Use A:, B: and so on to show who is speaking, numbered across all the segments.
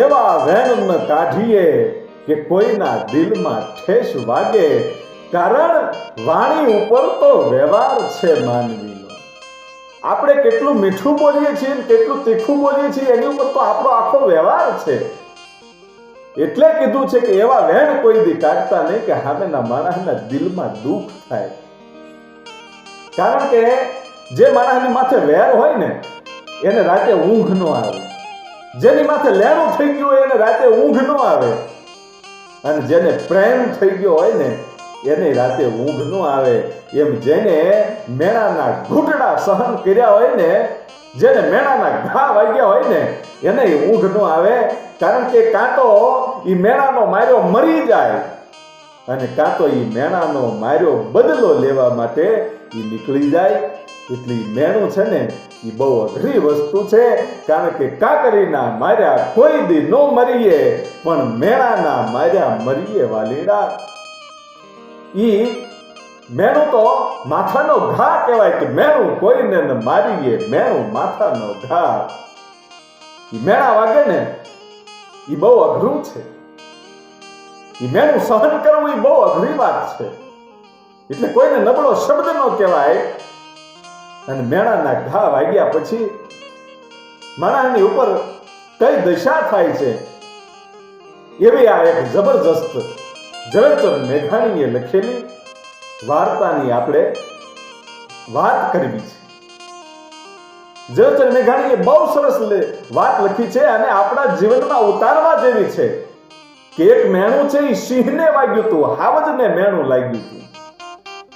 A: એવા વેણ કાઢીએ કે કોઈના દિલમાં ઠેસ વાગે, કારણ વાણી ઉપર તો વ્યવહાર છે માનવીનો. આપણે કેટલું મીઠું બોલીએ છીએ કેટલું તીખું બોલીએ છીએ, એની ઉપર તો આપણો આખો વ્યવહાર છે. એટલે કીધું છે કે એવા વેણ કોઈ દી કાઢતા નહીં કે સામેના માણસના દિલમાં દુઃખ થાય. કારણ કે જે માણસની માથે વેર હોય ને, એને રાતે ઊંઘ ન આવે. જેની માથે લેણું થઈ ગયું હોય એને રાતે ઊંઘ ન આવે. અને જેને પ્રેમ થઈ ગયો હોય ને, એને રાતે ઊંઘ ન આવે. એમ જેને મેણાના ઘૂંટડા સહન કર્યા હોય ને, જેને મેણાના ઘા વાગ્યા હોય ને, એને ઊંઘ ન આવે. કારણ કે કાં તો એ મેણાનો માર્યો મરી જાય. અને કાં તો એ મેણાનો માર્યો બદલો લેવા માટે એ નીકળી જાય. એટલે મેણું છે ને એ બહુ અઘરી વસ્તુ છે, કારણ કે કાકરીના માર્યા કોઈ દી નો મરીએ, પણ મેણાના માર્યા મરીએ વાલીડા. ઈ મેણું તો માથાનો ઘા કહેવાય કે મેણું કોઈને મારીએ, મેણું માથાનો ઘા. મેણા વાગે ને એ બહુ અઘરું છે. એ મેણું સહન કરવું એ બહુ અઘરી વાત છે. એટલે કોઈને નબળો શબ્દ નો કહેવાય અને મેણાના ઘા વાગ્યા પછી માણસની ઉપર કઈ દશા થાય છે? એવી આ એક જબરજસ્ત ઝવેરચંદ મેઘાણીએ લખેલી વાર્તાની આપણે વાત કરવી છે. ઝવેરચંદ મેઘાણીએ બહુ સરસ વાત લખી છે અને આપણા જીવનમાં ઉતારવા જેવી છે કે એક મેણું છે એ સિંહને વાગ્યું હતું હાવજને મેણું લાગ્યું હતું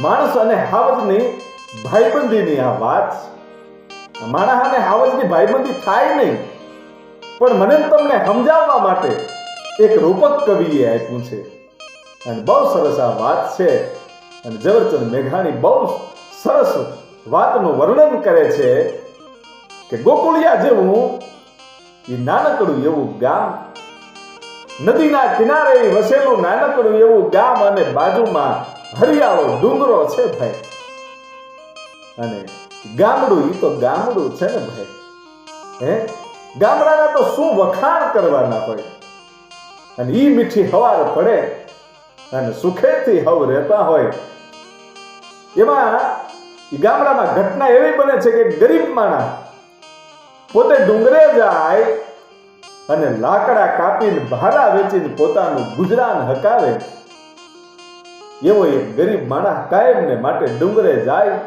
A: માણસ અને હાવજની ભાઈબંધીની આ વાત છે હાને હાવજની ભાઈબંધી થાય નહીં. પણ મને તમને સમજાવવા માટે એક રૂપક કવિએ આપ્યું છે. અને બહુ સરસ આ વાત છે. અને ઝવેરચંદ મેઘાણી બહુ સરસ વાતનું વર્ણન કરે છે કે ગોકુળિયા જેવું એ નાનકડું એવું ગામ, નદીના કિનારે વસેલું નાનકડું એવું ગામ અને બાજુમાં હરિયાળો ડુંગરો છે ભાઈ. અને ગામડું એ તો ગામડું છે ને ભાઈ. હે? ગામડાના તો શું વખાણ કરવાના હોય? અને ઈ મીઠી હવાર પડે અને સુખેથી હવ રહેતા હોય. એમાં ગામડામાં ઘટના એવી બને છે કે ગરીબ માણસ પોતે ડુંગરે જાય અને લાકડા કાપીને ભારા વેચીને પોતાનું ગુજરાન હકાવે. એવો એક ગરીબ માણસ કાયમને માટે ડુંગરે જાય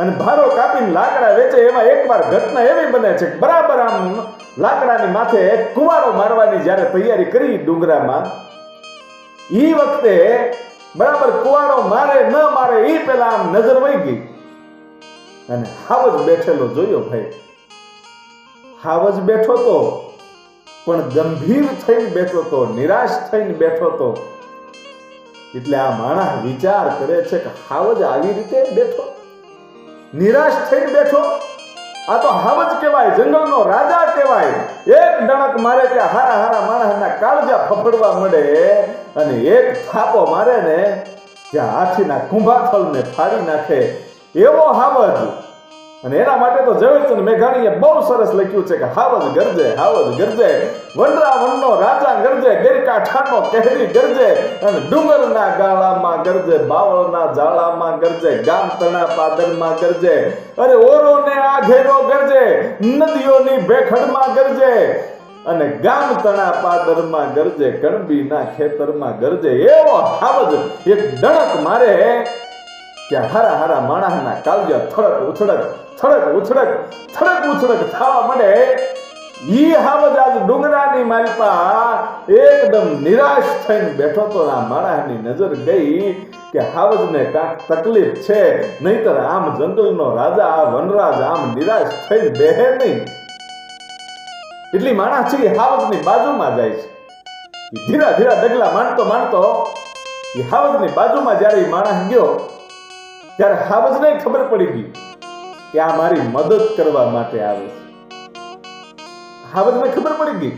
A: અને ભારો કાપીને લાકડા વેચે, એમાં એકવાર ઘટના એવી બને છે બરાબર આમ લાકડાની માથે કુવાડો મારવાની જ્યારે તૈયારી કરી ડુંગરામાં એ વખતે બરાબર કુવાડો મારે, ન મારે એ પેલા આમ નજર વહી ગઈ. અને હાવજ બેઠેલો જોયો ભાઈ. હાવજ બેઠો તો, પણ ગંભીર થઈને બેઠો તો, નિરાશ થઈને બેઠો તો. એટલે આ માણસ વિચાર કરે છે કે હાવજ આવી રીતે બેઠો. નિરાશ થઈને બેઠો. આ તો હાવજ કહેવાય, જંગલનો રાજા કહેવાય. એક ડણક મારે ત્યાં હારા હારા માણસના કાળજા ફફડવા મળે અને એક થાપો મારે ને ત્યાં હાથીના કુંભાથલને ફાડી નાખે. એવો હાવજ અને એના માટે તો ઝવેરચંદ મેઘાણીએ બહુ સરસ લખ્યું છે કે હાવજ ગરજે હાવજ ગરજે, વનરા વનનો રાજા ગરજે, ગેરકાંઠાનો કહેરી ગરજે, અને ડુંગરના ગાળામાં ગરજે, બાવળના જાળામાં ગરજે ગામ તણા પાદરમાં ગરજે, અરે ઓરોને આઘેરો ગરજે, નદીઓની ભેખડમાં ગરજે, અને ગામ તણા પાદરમાં ગરજે, કણબીના ખેતરમાં ગરજે, એવો હાવજ એક ડણક મારે ત્યાં હારા હારા માણસના કાળજા થડક ઉથડક થડક ઉથડક થડક ઉથડક થવા માંડે. ઈ હાવજ આજ ડુંગરાની માલપા એકદમ નિરાશ થઈને બેઠો તો આ માણસની નજર ગઈ કે હાવજને કાંક તકલીફ છે, નહીતર આમ જંગલનો રાજા, આ વનરાજ આમ નિરાશ થઈને બેહે નહીં. એટલી માણસ છે હાવજની બાજુમાં જાય છે. ધીરા ધીરા ડગલા માંડતો માંડતો એ હાવજની બાજુમાં જ્યારે માણસ ગયો ત્યારે હાવજને ખબર પડી ગઈ કે આ મારી મદદ કરવા માટે આવે છે. હાવજને ખબર પડી ગઈ,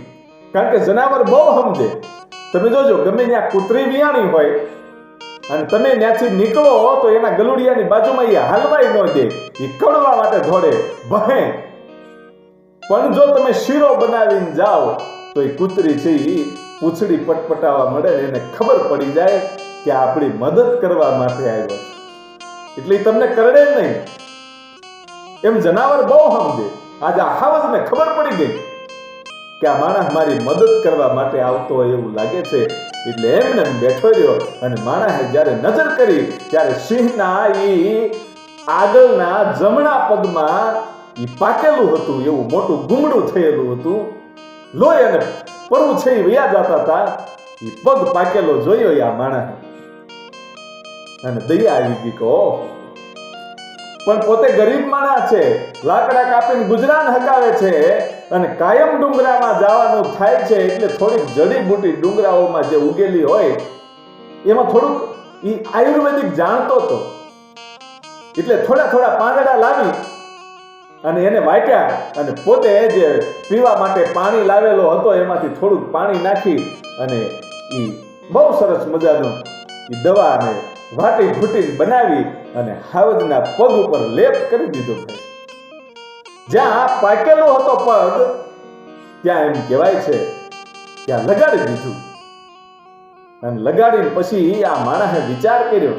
A: કારણ કે જનાવર બહુ સમજે. તમે જોજો, ગમે ત્યાં કૂતરી વિયાણી હોય અને તમે ત્યાંથી નીકળો તો એના ગલુડિયાની બાજુમાં એ હાલવાય ન દે, એ કડવા માટે ધોડે ભહે. પણ જો તમે શીરો બનાવીને જાઓ, તો એ કૂતરી છે એ પૂંછડી પટપટાવા મળે એને ખબર પડી જાય કે આપણી મદદ કરવા માટે આવ્યો છે. એટલે તમને કરડે નહીં. એમ જનાવર બહુ સમજે. આજે આ હાવજને ખબર પડી ગઈ કે આ માણસ મારી મદદ કરવા માટે આવતો હોય એવું લાગે છે. એટલે એમને બેઠો રહ્યો અને માણસે જ્યારે નજર કરી ત્યારે સિંહના એ આગળના જમણા પગમાં ઈ પાકેલું હતું, એવું મોટું ગુમડું થયેલું હતું. લોહી અને પરવું છે એ વ્યા જતા હતા. એ પગ પાકેલો જોયો આ માણસે. અને દયા આવી ગઈ કે પણ પોતે ગરીબ માણસ છે, લાકડા કાપીને ગુજરાન હકાવે છે અને કાયમ ડુંગરામાં જવાનું થાય છે એટલે થોડીક જડીબૂટી ડુંગરાઓમાં જે ઉગેલી હોય, એમાં થોડુંક એ આયુર્વેદિક જાણતો હતો. એટલે થોડા થોડા પાંદડા લાવી અને એને વાટ્યા અને પોતે જે પીવા માટે પાણી લાવેલો હતો એમાંથી થોડુંક પાણી નાખી અને એ બહુ સરસ મજાનું એ દવા દવાને વાટી ફૂટી બનાવી અને હાવજના પગ ઉપર લેપ કરી દીધો. જ્યાં પાકેલો હતો પગ, ત્યાં એમ કહેવાય છે, ત્યાં લગાડી દીધું. અને લગાડીને પછી આ માણસે વિચાર કર્યો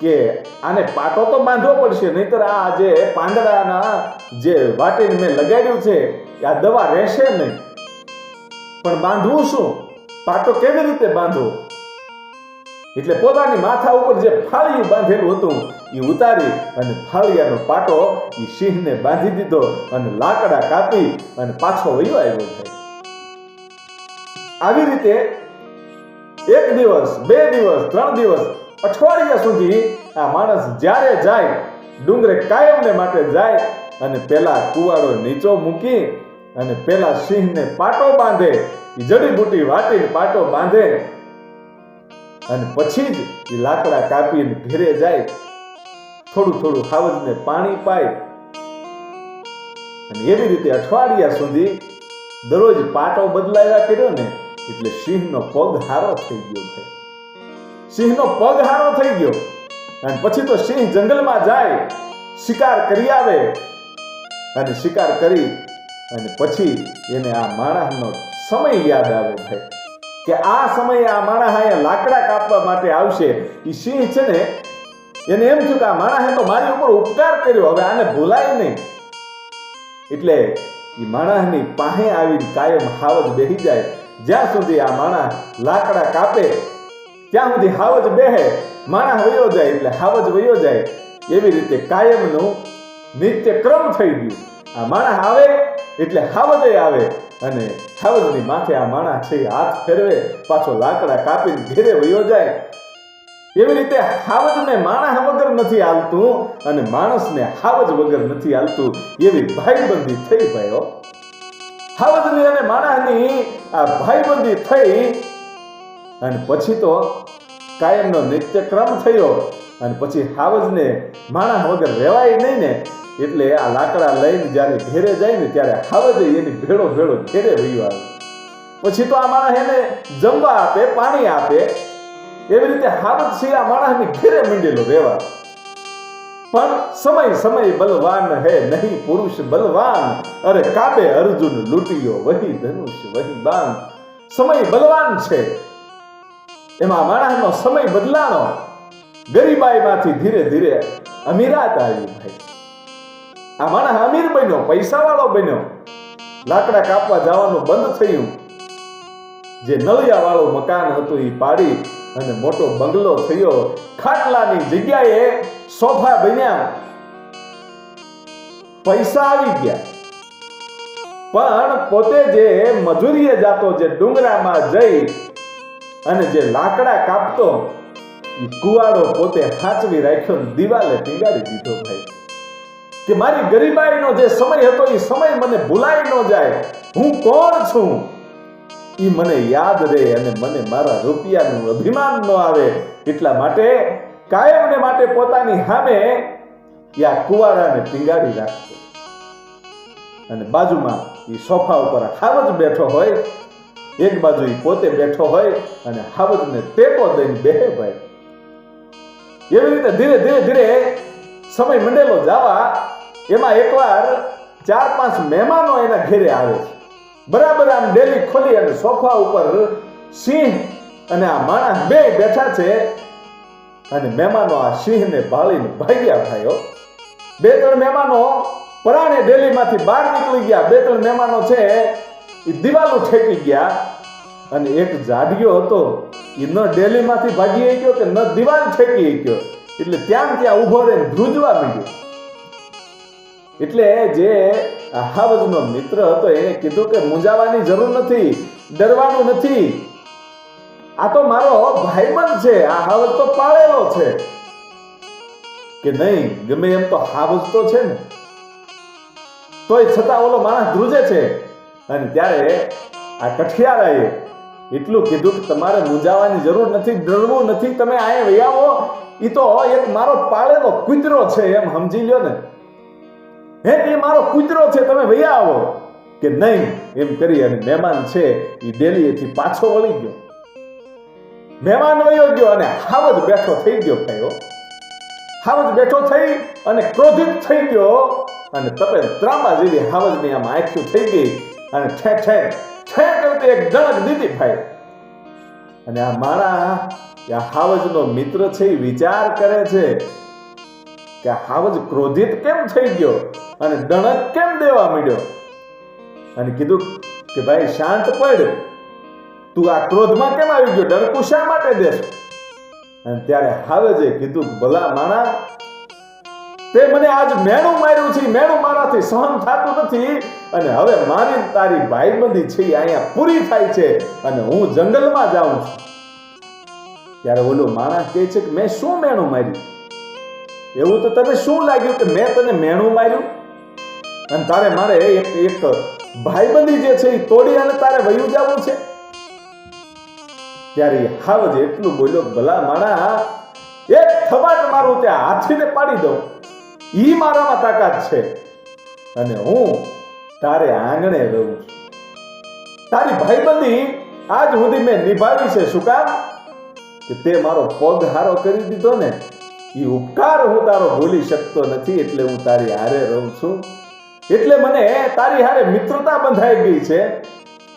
A: કે આને પાટો તો બાંધવો પડશે, નહીતર આ જે પાંદડાના જે વાટીને મેં લગાડ્યું છે આ દવા રહેશે નહીં. પણ બાંધવું શું? પાટો કેવી રીતે બાંધવો? એટલે પોતાની માથા ઉપર જે ફાળિયું બાંધેલું હતું, એ ઉતારી અને ફાળિયાનો પાટો એ સિંહને બાંધી દીધો અને લાકડા કાપી અને પાછો વયો આવ્યો ભાઈ આવી રીતે એક દિવસ, બે દિવસ, ત્રણ દિવસ, અઠવાડિયા સુધી આ માણસ જ્યારે જાય, ડુંગરે કાયમને માટે જાય અને પેલા કુવાડો નીચો મૂકી અને પેલા સિંહને પાટો બાંધે જડીબુટી વાટીને પાટો બાંધે અને પછી જ એ લાકડા કાપીને ઘેરે જાય, થોડું થોડું હાવજને પાણી પાય. અને એવી રીતે અઠવાડિયા સુધી દરરોજ પાટો બદલાવ્યા કર્યો ને, એટલે સિંહનો પગ હારો થઈ ગયો ભાઈ. સિંહનો પગ હારો થઈ ગયો. અને પછી તો સિંહ જંગલમાં જાય, શિકાર કરી આવે. અને શિકાર કરી, અને પછી એને આ માણસનો સમય યાદ આવે ભાઈ. કે આ સમયે આ માણસ અહીંયા લાકડા કાપવા માટે આવશે એ સિંહ છે ને, એને એમ થયું કે આ માણસે તો મારી ઉપર ઉપકાર કર્યો, હવે આને ભૂલાય નહીં. એટલે એ માણસની પાસે આવીને કાયમ હાવજ બેહી જાય. જ્યાં સુધી આ માણસ લાકડા કાપે, ત્યાં સુધી હાવજ બેહે માણસ વયો જાય એટલે હાવજ વયો જાય. એવી રીતે કાયમનું નિત્યક્રમ થઈ ગયું. આ માણસ આવે એટલે હાવજે આવે. અને હાવજની માથે આ માણસ છે હાથ ફેરવે, પાછો લાકડા કાપીને ઘેરે વયો જાય. એવી રીતે હાવજને માણા વગર નથી હાલતું અને માણસને હાવજ વગર નથી હાલતું એવી ભાઈબંધી થઈ ભાઈઓ હાવજની અને માણસની આ ભાઈબંધી થઈ અને પછી તો કાયમનો નિત્યક્રમ થયો અને પછી હાવજને માણસ વગર રહેવાય નહીં ને એટલે આ લાકડા લઈને જ્યારે ઘેરે જાય ને ત્યારે હાવજે એની ભેળો ભેળો ઘેરે વયો આવે. પછી તો આ માણસ એને જમવા આપે, પાણી આપે. એવી રીતે હાવજ છે આ માણસની ઘેરે મીંડેલો રહેવા. પણ સમય સમય બલવાન હે નહીં પુરુષ બલવાન. અરે કાબે અર્જુન લૂંટ્યો, વહી ધનુષ, વહી બાણ. સમય બલવાન છે. એમાં માણસનો સમય બદલાણો ગરીબાઈમાંથી ધીરે ધીરે અમીરાત આવી ભાઈ આ માણસ અમીર બન્યો, પૈસાવાળો બન્યો. લાકડા કાપવા જવાનું બંધ થયું. જે નળિયા વાળું મકાન હતું એ પાડી અને મોટો બંગલો થયો. ખાટલાની જગ્યાએ સોફા બન્યા. પૈસા આવી ગયા. પણ પોતે જે મજૂરીએ જાતો, જે ડુંગરામાં જઈ અને જે લાકડા કાપતો કુવાડો પોતે હાચવી રાખ્યો દિવાલે ટીંગાડી દીધો ભાઈ. કે મારી ગરીબાઈનો જે સમય હતો, એ સમય મને ભૂલાઈ ન જાય. હું કોણ છું? એ મને યાદ રહે અને મને મારા રૂપિયાનું અભિમાન ન આવે. એટલા માટે કાયમને માટે પોતાની સામે યા કુવાડાને ટીંગાડી રાખતો અને બાજુમાં એ સોફા ઉપર હાવજ બેઠો હોય, એક બાજુ એ પોતે બેઠો હોય અને હાવજને ટેકો દઈને બેહે ભાઈ. એવી રીતે ધીરે ધીરે ધીરે સમય મંડેલો જવા એમાં એકવાર ચાર પાંચ મહેમાનો એના ઘેરે આવે છે. બરાબર આમ ડેલી ખોલી અને સોફા ઉપર સિંહ અને આ માણસ બે બેઠા છે અને મહેમાનો આ સિંહને ભાળીને ભાગ્યા ભાઈઓ. બે ત્રણ મહેમાનો પરાણે ડેલીમાંથી બહાર નીકળી ગયા. બે ત્રણ મહેમાનો છે એ દિવાલો ઠેકી ગયા અને એક જાડિયો હતો. એ ન ડેલીમાંથી ભાગી ગયો કે ન દિવાલ ઠેકી ગયો. એટલે ત્યાં ત્યાં ઊભો રહીને ધ્રુજવા માંડ્યો. એટલે જે આ હાવજનો મિત્ર હતો એને કીધું કે મૂંઝાવાની જરૂર નથી, ડરવાનું નથી. આ તો મારો ભાઈબંધ છે, આ હાવજ તો પાળેલો છે. કે નહીં, ગમે એમ તો હાવજ તો છે ને. તોય છતાં ઓલો માણસ ધ્રુજે છે. અને ત્યારે આ કઠિયારાએ એટલું કીધું કે તમારે મૂંઝાવાની જરૂર નથી, ડરવું નથી, તમે અહીંયા વૈયાવો. એ તો એક મારો પાળેલો કૂતરો છે એમ સમજી લ્યો ને. હે, એ મારો કૂતરો છે, તમે વહી આવો. કે નહીં, એમ કરી અને મહેમાન છે એ ડેલીએથી પાછો વળી ગયો. મહેમાન વયો ગયો અને હાવજ બેઠો થઈ ગયો ભાઈઓ. હાવજ બેઠો થઈ અને ક્રોધિત થઈ ગયો અને તપે ત્રાંબા જેવી હાવજની આમ આખ્યું થઈ ગઈ અને ઠે ઠે ઠે કરતી એક દણક દીધી ભાઈ. અને આ મારા આ હાવજનો મિત્ર છે એ વિચાર કરે છે કે હાવજ ક્રોધિત કેમ થઈ ગયો? અને દણક કેમ દેવા માંડ્યો? અને કીધું કે ભાઈ, શાંત પડ. તું આ ક્રોધમાં કેમ આવી ગયો? ડણકું શા માટે દેશ? અને ત્યારે હાવે જે કીધું, ભલા માણા, તે મને આજ મેણું માર્યું છે. મેણું મારાથી સહન થતું નથી. અને હવે મારી તારી ભાઈબંધી છે અહીંયા પૂરી થાય છે અને હું જંગલમાં જાઉં છું. ત્યારે ઓલો માણસ કહે છે કે, મેં શું મેણું માર્યું? એવું તો તને શું લાગ્યું કે મેં તને મેણું માર્યું? અને તારે મારે એક એક ભાઈબંધી જે છે એ તોડી અને તારે વયું જવું છે? ત્યારે હાવજ એટલું બોલ્યો ભલા માણા, એક થવાટ મારું ત્યાં હાથીને પાડી દઉં. ઈ મારામાં તાકાત છે. અને હું તારે આંગણે રહું છું. તારી ભાઈબંધી આજ સુધી મેં નિભાવી છે શું કામ? કે તે મારો પગ હારો કરી દીધો ને એ ઉપકાર હું તારો ભૂલી શકતો નથી એટલે હું તારી હારે રહું છું. એટલે મને તારી હારે મિત્રતા બંધાઈ ગઈ છે.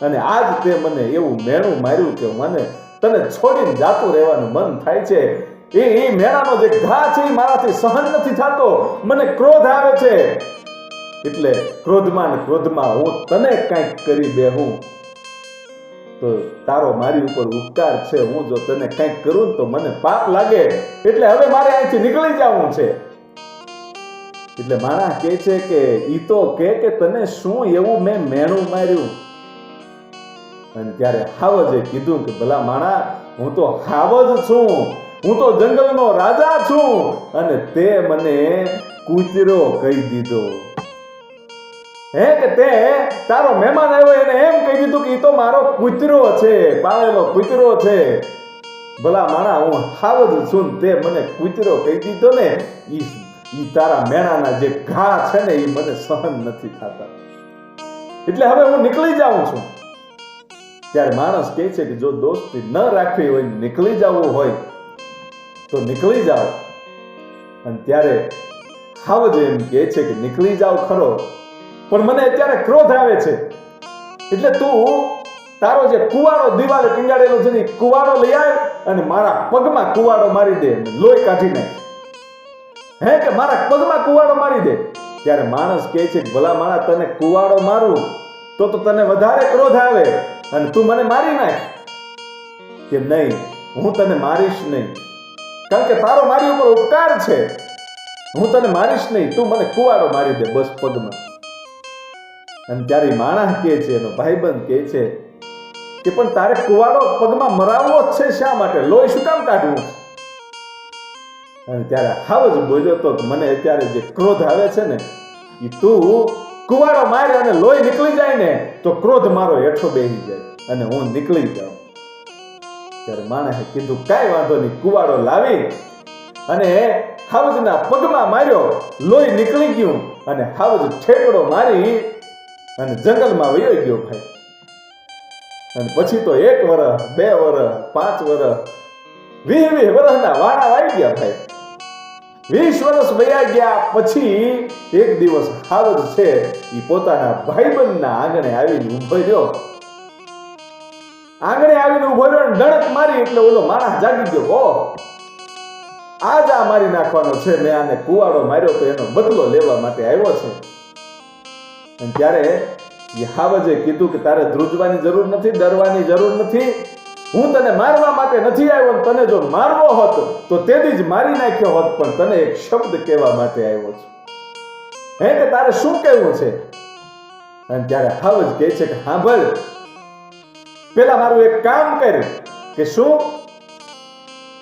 A: અને આજ તે મને એવું મેણું માર્યું કે મને તને છોડીને જાતું રહેવાનું મન થાય છે. એ એ મેણાનો જે ઘા છે એ મારાથી સહન નથી થતો. મને ક્રોધ આવે છે. એટલે ક્રોધમાં ને ક્રોધમાં હું તને કંઈક કરી બેહું. તો તારો મારી ઉપર ઉપકાર છે. હું જો તને કંઈક કરું તો મને પાપ લાગે. એટલે હવે મારે અહીંથી નીકળી જવું છે. એટલે માણા કહે છે કે ઈ તો કે કે તને શું એવું મેં મેણું માર્યું? અને ત્યારે હાવજે કીધું કે, ભલા માણા, હું તો હાવજ છું. હું તો જંગલનો રાજા છું. અને તે મને કૂતરો કહી દીધો. હે કે તે તારો મહેમાન આવ્યો એને એમ કહી દીધું કે ઈ તો મારો કૂતરો છે, પાળેલો કૂતરો છે. ભલા માણા, હું હાવજ છું તે મને કૂતરો કહી દીધો ને, ઈ ઈ તારા મેણાના જે ઘા છે ને ઈ મને સહન નથી થતા. એટલે હવે હું નીકળી જાઉં છું. ત્યારે માણસ કહે છે કે જો દોસ્તી ન રાખવી હોય, નીકળી જવું હોય, તો નીકળી જાઓ. અને ત્યારે હાવજ એમ કહે છે કે નીકળી જાઓ ખરો. પણ મને અત્યારે ક્રોધ આવે છે. એટલે તું તારો જે કુવાડો દિવાલે ટીંગાડેલો છે ને કુવાડો લઈ આવ અને મારા પગમાં કુવાડો મારી દે લોહી કાઢી નાખ. હે કે મારા પગમાં કુવાડો મારી દે? ત્યારે માણસ કહે છે ભલા માણા, તને કુવાડો મારું, તો તો તને વધારે ક્રોધ આવે અને તું મને મારી નાખ. કે નહીં, હું તને મારીશ નહીં. કારણ કે તારો મારી ઉપર ઉપકાર છે. હું તને મારીશ નહીં, તું મને કુવાડો મારી દે બસ પગમાં. અને ત્યારે માણસ કહે છે, એનો ભાઈબંધ કહે છે કે, પણ તારે કુવાડો પગમાં મરાવવો જ છે શા માટે? લોહી શું કામ કાઢવું? અને ત્યારે હાવ જ બોલ્યો તો મને અત્યારે જે ક્રોધ આવે છે ને એ તું કુવાડો મારે અને લોહી નીકળી જાય ને, તો ક્રોધ મારો હેઠો બેસી જાય અને હું નીકળી જાઉં. ત્યારે માણસે કીધું, કાંઈ વાંધો નહીં, કુવાડો લાવી અને હાવજના પગમાં માર્યો, લોહી નીકળી ગયું અને હાવજ ઠેકડો મારી અને જંગલમાં વયો ગયો ભાઈ. અને પછી તો એક વર્ષ બે વર્ષ પાંચ વર્ષ વીસ વીસ વર્ષના વાણા આવી ગયા ભાઈ. વીસ વર્ષ વયા ગયા પછી એક દિવસ હાવજ છે એ પોતાના ભાઈબંધના આંગણે આવીને ઊભો રહ્યો. આંગણે આવીને ઊભો રહ્યો ડણક મારી એટલે ઓલો માણસ જાગી ગયો. ઓ આજ આ મારી નાખવાનો છે. મેં આને કુવાડો માર્યો તો એનો બદલો લેવા માટે આવ્યો છે. અને ત્યારે હાવજે કીધું કે તારે ધ્રુજવાની જરૂર નથી, ડરવાની જરૂર નથી. હું તને મારવા માટે નથી આવ્યો તને જો મારવો હોત, તો તેથી જ મારી નાખ્યો હોત, પણ તને એક શબ્દ કહેવા માટે આવ્યો છું. હે કે તારે શું કહેવું છે? અને ત્યારે હાવજ કહે છે કે ભલ પેલા મારું એક કામ કર કે શું?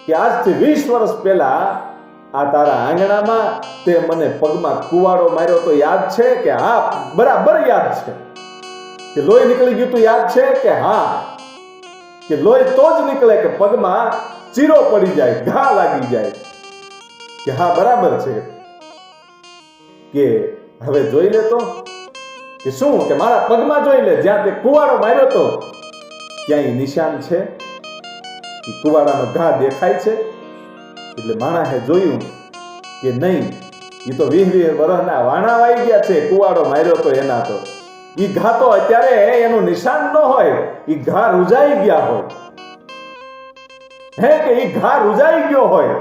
A: કે આજથી વીસ વર્ષ પહેલા આ તારા આંગણામાં તે મને પગમાં કુવાડો માર્યો તો યાદ છે કે હા, બરાબર યાદ છે. કે લોહી નીકળી ગયું તો યાદ છે કે હા કે લોહી તો જ નીકળે કે પગમાં ચીરો પડી જાય, ઘા લાગી જાય. કે હા, બરાબર છે. કે હવે જોઈ લે તો? કે શું? કે મારા પગમાં જોઈ લે, જ્યાં તે કુવાડો માર્યો તો ક્યાંય નિશાન છે. કુવાડાનો ઘા દેખાય છે. એટલે માણસે જોયું કે નહીં એ તો વીસ વીસ વર્ષના વાણા વાઈ ગયા છે, કુવાડો માર્યો તો એના તો. ઈ ઘા તો અત્યારે એનું નિશાન ન હોય, ઈ ઘા રૂજાઈ ગયા હોય. હે કે ઈ ઘા રૂજાઈ ગયો હોય?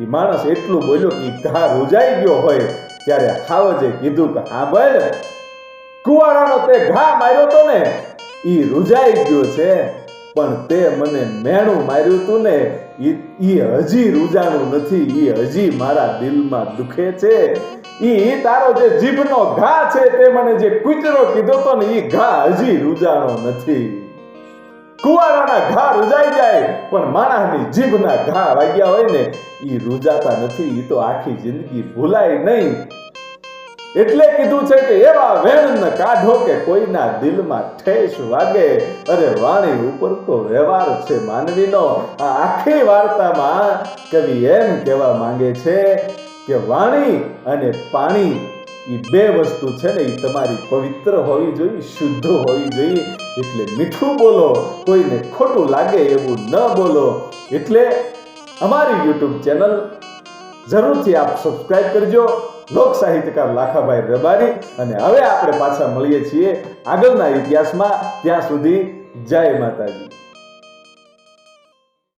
A: ઈ માણસ એટલું બોલ્યો કે ઘા રૂજાઈ ગયો હોય, ત્યારે હાવજે કીધું કે હા ભાઈ કુવાડાનો તે ઘા માર્યો તો ને, ઈ રૂજાઈ ગયો છે, પણ તે મને મેણું માર્યું તું ને ઈ હજી રૂજાણું નથી એ હજી મારા દિલમાં દુખે છે. એ તારો જે જીભનો ઘા છે તે મને જે કૂતરો કીધો તો ને એ ઘા હજી રૂજાણો નથી. કુવારાના ઘા રૂજાઈ જાય, પણ માણસની જીભના ઘા વાગ્યા હોય ને એ રૂજાતા નથી એ તો આખી જિંદગી ભૂલાય નહીં. એટલે કીધું છે કે એવા વેણ કાઢો કે કોઈના દિલમાં ઠેસ વાગે. અરે વાણી ઉપર તો વ્યવહાર છે માનવીનો. આ આખી વાર્તામાં કવિ એમ કહેવા માંગે છે કે વાણી અને પાણી એ બે વસ્તુ છે ને એ તમારી પવિત્ર હોવી જોઈએ, શુદ્ધ હોવી જોઈએ. એટલે મીઠું બોલો, કોઈને ખોટું લાગે એવું ન બોલો. એટલે અમારી યુટ્યુબ ચેનલ જરૂરથી આપ સબસ્ક્રાઈબ કરજો. લોક સાહિત્યકાર લાખાભાઈ રબારી અને હવે આપણે પાછા મળીએ છીએ આગળના ઇતિહાસમાં. ત્યાં સુધી જય માતાજી.